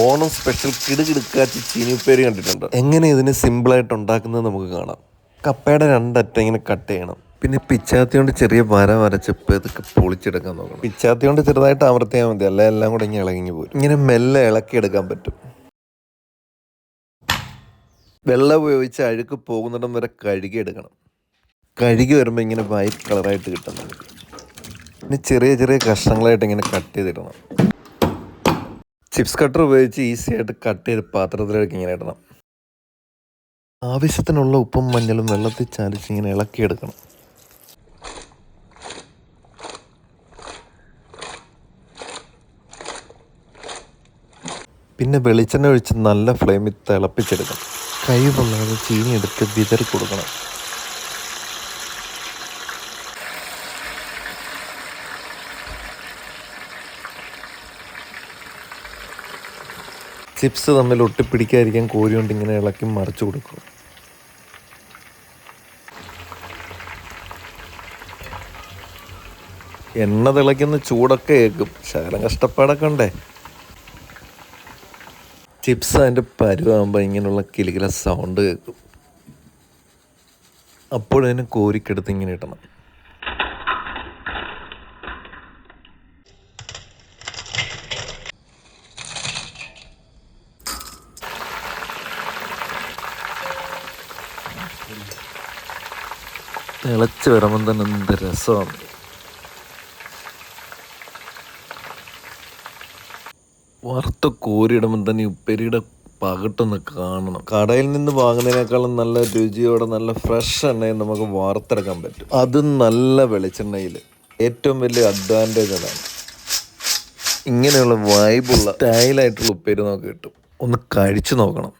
Onam special കിടുകിടുക്കാച്ചി ചീനിപ്പേര് കണ്ടിട്ടുണ്ട്. എങ്ങനെ ഇതിന് സിമ്പിളായിട്ട് ഉണ്ടാക്കുന്നത് നമുക്ക് കാണാം. കപ്പയുടെ രണ്ടറ്റം ഇങ്ങനെ കട്ട് ചെയ്യണം. പിന്നെ പിച്ചാത്തി കൊണ്ട് ചെറിയ വര വരച്ച് ഇതൊക്കെ പൊളിച്ചെടുക്കാൻ നോക്കണം. പിച്ചാത്തി കൊണ്ട് ചെറുതായിട്ട് അമർത്തിയാൽ മതി അല്ല? എല്ലാം കൂടെ ഇങ്ങനെ ഇളകി പോരും. ഇങ്ങനെ മെല്ലെ ഇളക്കി എടുക്കാൻ പറ്റും. വെള്ളം ഉപയോഗിച്ച് അഴുക്ക് പോകുന്നിടം വരെ കഴുകി എടുക്കണം. കഴുകി വരുമ്പോൾ ഇങ്ങനെ വൈറ്റ് കളറായിട്ട് കിട്ടും നമുക്ക് പിന്നെ ചെറിയ ചെറിയ കഷ്ണങ്ങളായിട്ട് ഇങ്ങനെ കട്ട് ചെയ്തിടണം. ചിപ്സ് കട്ടർ ഉപയോഗിച്ച് ഈസി ആയിട്ട് കട്ട് ചെയ്ത് പാത്രത്തിലേക്ക് ഇങ്ങനെ ഇടണം. ആവശ്യത്തിനുള്ള ഉപ്പും മഞ്ഞളും വെള്ളത്തിൽ ചാലിച്ച് ഇങ്ങനെ ഇളക്കിയെടുക്കണം. പിന്നെ വെളിച്ചെണ്ണ ഒഴിച്ച് നല്ല ഫ്ലെയിമിൽ തിളപ്പിച്ചെടുക്കണം. കൈ പൊള്ളാതെ ചീനി എടുത്ത് വിതറി കൊടുക്കണം. ചിപ്സ് തമ്മിൽ ഒട്ടിപ്പിടിക്കാതിരിക്കാൻ കോരി കൊണ്ട് ഇങ്ങനെ ഇളക്കി മറിച്ചു കൊടുക്കും. എണ്ണ തിളയ്ക്കുന്ന ചൂടൊക്കെ ഏക്കും. ശകലം കഷ്ടപ്പാടൊക്കെ ഉണ്ടേ. ചിപ്സ് അതിന്റെ പരുവാകുമ്പോൾ ഇങ്ങനെയുള്ള കിലുകില സൗണ്ട് കേൾക്കും അപ്പോഴതിനെ കോരിക്കെടുത്ത് ഇങ്ങനെ ഇടണം. തിളച്ച് വരുമ്പം തന്നെ എന്ത് രസമാണ് വറുത്ത കോരിയിടുമ്പോൾ തന്നെ ഉപ്പേരിയുടെ പകട്ടൊന്ന് കാണണം. കടയിൽ നിന്ന് വാങ്ങുന്നതിനേക്കാളും നല്ല രുചിയോടെ നല്ല ഫ്രഷ് എണ്ണയിൽ നമുക്ക് വാർത്തെടുക്കാൻ പറ്റും. അതും നല്ല വെളിച്ചെണ്ണയിൽ ഏറ്റവും വലിയ അഡ്വാന്റേജ് അതാണ് ഇങ്ങനെയുള്ള വൈബുള്ള സ്റ്റൈലായിട്ടുള്ള ഉപ്പേരി നമുക്ക് കിട്ടും. ഒന്ന് കഴിച്ചു നോക്കണം.